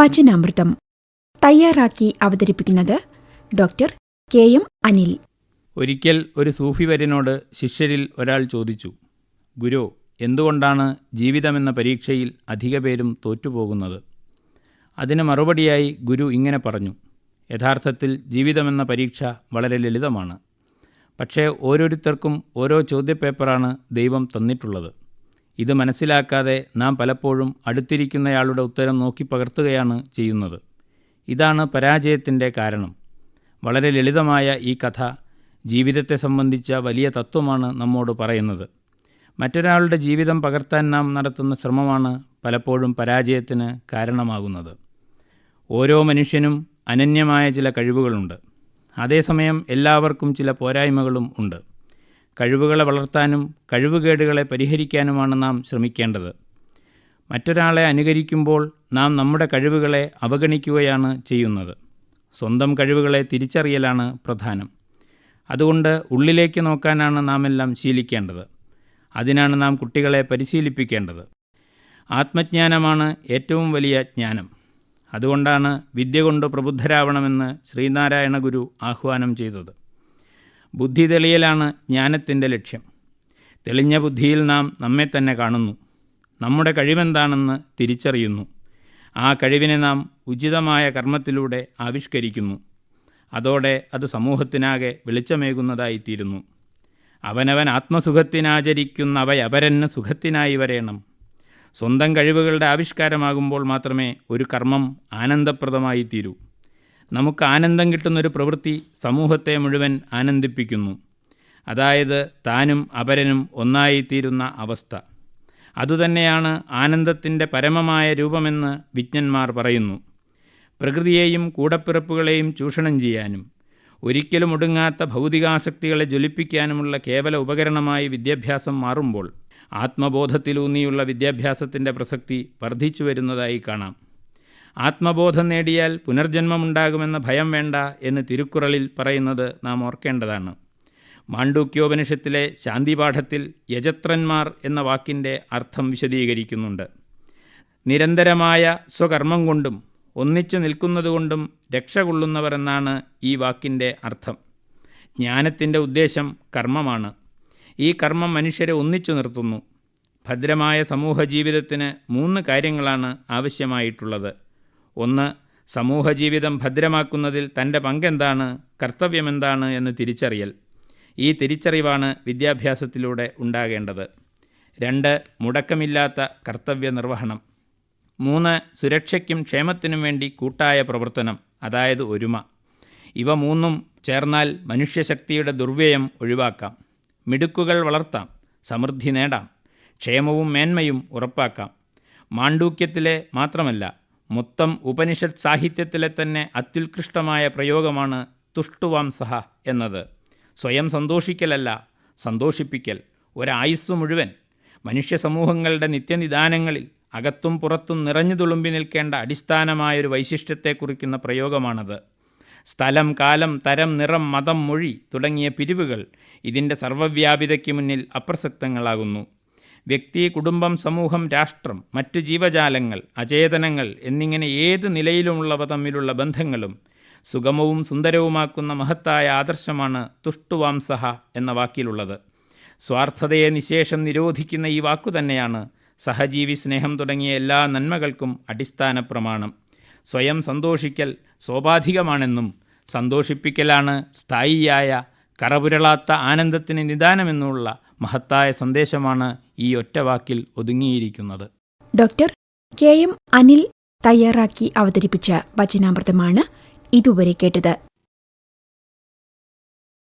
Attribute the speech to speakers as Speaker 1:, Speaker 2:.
Speaker 1: വചനാമൃതം തയ്യാറാക്കി അവതരിപ്പിക്കുന്നത് doctor K M Anil.
Speaker 2: ഒരിക്കൽ ഒരു സൂഫി വര്യനോട് ശിഷ്യരിൽ ഒരാൾ ചോദിച്ചു ഗുരു എന്തുകൊണ്ടാണ് ജീവിതമെന്ന പരീക്ഷയിൽ അധിക പേരും തോറ്റുപോകുന്നത്? അതിന് മറുപടിയായി ഗുരു ഇങ്ങനെ പറഞ്ഞു യഥാർത്ഥത്തിൽ ജീവിതമെന്ന പരീക്ഷ വളരെ ലളിതമാണ്. പക്ഷേ ഓരോരുത്തർക്കും ഓരോ ചോദ്യപേപ്പറാണ് ദൈവം തന്നിട്ടുള്ളത്. ഇത് മനസ്സിലാക്കാതെ നാം പലപ്പോഴും അടുത്തിരിക്കുന്നയാളുടെ ഉത്തരം നോക്കി പകർത്തുകയാണ് ചെയ്യുന്നത്. ഇതാണ് പരാജയത്തിന്റെ കാരണം. വളരെ ലളിതമായ ഈ കഥ ജീവിതത്തെ സംബന്ധിച്ച വലിയ തത്വമാണ് നമ്മോട് പറയുന്നത്. മറ്റൊരാളുടെ ജീവിതം പകർത്താൻ നാം നടത്തുന്ന ശ്രമമാണ് പലപ്പോഴും പരാജയത്തിന് കാരണമാകുന്നത്. ഓരോ മനുഷ്യനും അനന്യമായ ചില കഴിവുകളുണ്ട്. അതേസമയം എല്ലാവർക്കും ചില പോരായ്മകളും ഉണ്ട്. കഴിവുകളെ വളർത്താനും കഴിവുകേടുകളെ പരിഹരിക്കാനുമാണ് നാം ശ്രമിക്കേണ്ടത്. മറ്റൊരാളെ അനുകരിക്കുമ്പോൾ നാം നമ്മുടെ കഴിവുകളെ അവഗണിക്കുകയാണ് ചെയ്യുന്നത്. സ്വന്തം കഴിവുകളെ തിരിച്ചറിയലാണ് പ്രധാനം. അതുകൊണ്ട് ഉള്ളിലേക്ക് നോക്കാനാണ് നാം എല്ലാം ശീലിക്കേണ്ടത്. അതിനാണ് നാം കുട്ടികളെ പരിശീലിപ്പിക്കേണ്ടത്. ആത്മജ്ഞാനമാണ് ഏറ്റവും വലിയ ജ്ഞാനം. അതുകൊണ്ടാണ് വിദ്യ കൊണ്ട് പ്രബുദ്ധരാവണമെന്ന് ശ്രീനാരായണ ഗുരു ആഹ്വാനം ചെയ്തത്. ബുദ്ധി തെളിയലാണ് ജ്ഞാനത്തിന്റെ ലക്ഷ്യം. തെളിഞ്ഞ ബുദ്ധിയിൽ നാം നമ്മെ തന്നെ കാണുന്നു. നമ്മുടെ കഴിവെന്താണെന്ന് തിരിച്ചറിയുന്നു. ആ കഴിവിനെ നാം ഉചിതമായ കർമ്മത്തിലൂടെ ആവിഷ്കരിക്കുന്നു. അതോടെ അത് സമൂഹത്തിനാകെ വെളിച്ചമേകുന്നതായിത്തീരുന്നു. അവനവൻ ആത്മസുഖത്തിനാചരിക്കുന്നവയപരന് സുഖത്തിനായി വരേണം. സ്വന്തം കഴിവുകളുടെ ആവിഷ്കാരമാകുമ്പോൾ മാത്രമേ ഒരു കർമ്മം ആനന്ദപ്രദമായി തീരൂ നമുക്ക് ആനന്ദം കിട്ടുന്നൊരു പ്രവൃത്തി സമൂഹത്തെ മുഴുവൻ ആനന്ദിപ്പിക്കുന്നു. അതായത് താനും അപരനും ഒന്നായിത്തീരുന്ന അവസ്ഥ. അതുതന്നെയാണ് ആനന്ദത്തിന്റെ പരമമായ രൂപമെന്ന് വിജ്ഞന്മാർ പറയുന്നു. പ്രകൃതിയെയും കൂടപ്പിറപ്പുകളെയും ചൂഷണം ചെയ്യാനും ഒരിക്കലും ഒടുങ്ങാത്ത ഭൗതികാസക്തികളെ ജ്വലിപ്പിക്കാനുമുള്ള കേവല ഉപകരണമായി വിദ്യാഭ്യാസം മാറുമ്പോൾ ആത്മബോധത്തിലൂന്നിയുള്ള വിദ്യാഭ്യാസത്തിന്റെ പ്രസക്തി വർദ്ധിച്ചു വരുന്നതായി കാണാം. ആത്മബോധം നേടിയാൽ പുനർജന്മമുണ്ടാകുമെന്ന ഭയം വേണ്ട എന്ന് തിരുക്കുറളിൽ പറയുന്നത് നാം ഓർക്കേണ്ടതാണ്. മാണ്ഡൂക്യോപനിഷത്തിലെ ശാന്തിപാഠത്തിൽ യജത്രന്മാർ എന്ന വാക്കിന്റെ അർത്ഥം വിശദീകരിക്കുന്നുണ്ട്. നിരന്തരമായ സ്വകർമ്മം കൊണ്ടും ഒന്നിച്ചു നിൽക്കുന്നതുകൊണ്ടും രക്ഷ എന്നാണ് ഈ വാക്കിന്റെ അർത്ഥം. ജ്ഞാനത്തിന്റെ ഉദ്ദേശം കർമ്മമാണ്. ഈ കർമ്മം മനുഷ്യരെ ഒന്നിച്ചു നിർത്തുന്നു. ഭദ്രമായ സമൂഹ ജീവിതത്തിന് മൂന്ന് കാര്യങ്ങളാണ് ആവശ്യമായിട്ടുള്ളത്. ഒന്ന് സമൂഹജീവിതം ഭദ്രമാക്കുന്നതിൽ തന്റെ പങ്കെന്താണ് കർത്തവ്യമെന്താണ് എന്ന് തിരിച്ചറിയൽ. ഈ തിരിച്ചറിവാണ് വിദ്യാഭ്യാസത്തിലൂടെ ഉണ്ടാകേണ്ടത്. രണ്ട് മുടക്കമില്ലാത്ത കർത്തവ്യ നിർവഹണം മൂന്ന് സുരക്ഷയ്ക്കും ക്ഷേമത്തിനും വേണ്ടി കൂട്ടായ പ്രവർത്തനം അതായത് ഒരുമ. ഇവ മൂന്നും ചേർന്നാൽ മനുഷ്യശക്തിയുടെ ദുർവ്യയം ഒഴിവാക്കാം. മിടുക്കുകൾ വളർത്താം സമൃദ്ധി നേടാം ക്ഷേമവും മേന്മയും ഉറപ്പാക്കാം. മാണ്ഡൂക്യത്തിലെ മാത്രമല്ല മൊത്തം ഉപനിഷത്ത് സാഹിത്യത്തിലെ തന്നെ അത്യുത്കൃഷ്ടമായ പ്രയോഗമാണ് തുഷ്ടുവാംസഹ എന്നത്. സ്വയം സന്തോഷിക്കലല്ല സന്തോഷിപ്പിക്കൽ. ഒരായുസ് മുഴുവൻ മനുഷ്യ സമൂഹങ്ങളുടെ നിത്യനിദാനങ്ങളിൽ അകത്തും പുറത്തും നിറഞ്ഞു തുളുമ്പി നിൽക്കേണ്ട അടിസ്ഥാനമായൊരു വൈശിഷ്ട്യത്തെ കുറിക്കുന്ന പ്രയോഗമാണത്. സ്ഥലം കാലം തരം നിറം മതം മൊഴി തുടങ്ങിയ പിരിവുകൾ ഇതിന്റെ സർവവ്യാപിതയ്ക്ക് മുന്നിൽ അപ്രസക്തങ്ങളാകുന്നു. വ്യക്തി കുടുംബം സമൂഹം രാഷ്ട്രം മറ്റു ജീവജാലങ്ങൾ അചേതനങ്ങൾ എന്നിങ്ങനെ ഏത് നിലയിലുമുള്ളവ തമ്മിലുള്ള ബന്ധങ്ങളും സുഗമവും സുന്ദരവുമാക്കുന്ന മഹത്തായ ആദർശമാണ് തുഷ്ടുവാംസഹ എന്ന വാക്കിലുള്ളത്. സ്വാർത്ഥതയെ നിശേഷം നിരോധിക്കുന്ന ഈ വാക്കു തന്നെയാണ് സഹജീവി സ്നേഹം തുടങ്ങിയ എല്ലാ നന്മകൾക്കും അടിസ്ഥാന പ്രമാണം. സ്വയം സന്തോഷിക്കൽ സ്വാഭാവികമാണെന്നും സന്തോഷിപ്പിക്കലാണ് സ്ഥായിയായ കറപുരളാത്ത ആനന്ദത്തിന് നിദാനമെന്നുള്ള മഹത്തായ സന്ദേശമാണ് ഈ ഒറ്റ വാക്കിൽ ഒതുങ്ങിയിരിക്കുന്നത്.
Speaker 1: ഡോക്ടർ കെ എം അനിൽ തയ്യാറാക്കി അവതരിപ്പിച്ച വചനാമൃതമാണ് ഇതുവരെ കേട്ടത്.